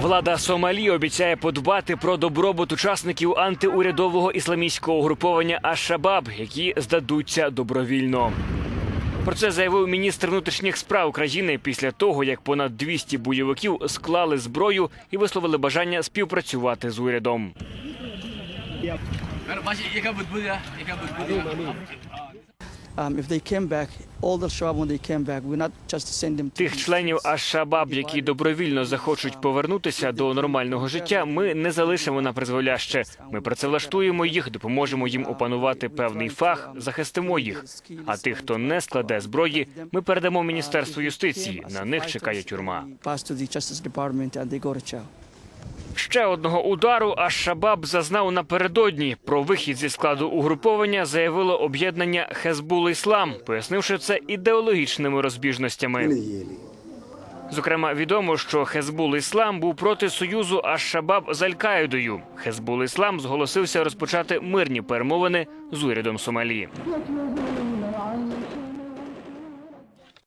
Влада Сомалі обіцяє подбати про добробут учасників антиурядового ісламістського угруповання Аш-Шабаб, які здадуться добровільно. Про це заявив міністр внутрішніх справ країни після того, як понад 200 бойовиків склали зброю і висловили бажання співпрацювати з урядом. Um, Тих членів Аш-Шабаб, які добровільно захочуть повернутися до нормального життя, ми не залишимо на призволяще. Ми працевлаштуємо їх, допоможемо їм опанувати певний фах, захистимо їх. А тих, хто не складе зброї, ми передамо міністерству юстиції. На них чекає тюрма. Ще одного удару Аш-Шабаб зазнав напередодні. Про вихід зі складу угруповання заявило об'єднання Хезбул Іслам, пояснивши це ідеологічними розбіжностями. Зокрема, відомо, що Хезбул Іслам був проти союзу Аш-Шабаб з Аль-Каїдою. Хезбул Іслам зголосився розпочати мирні перемовини з урядом Сомалі.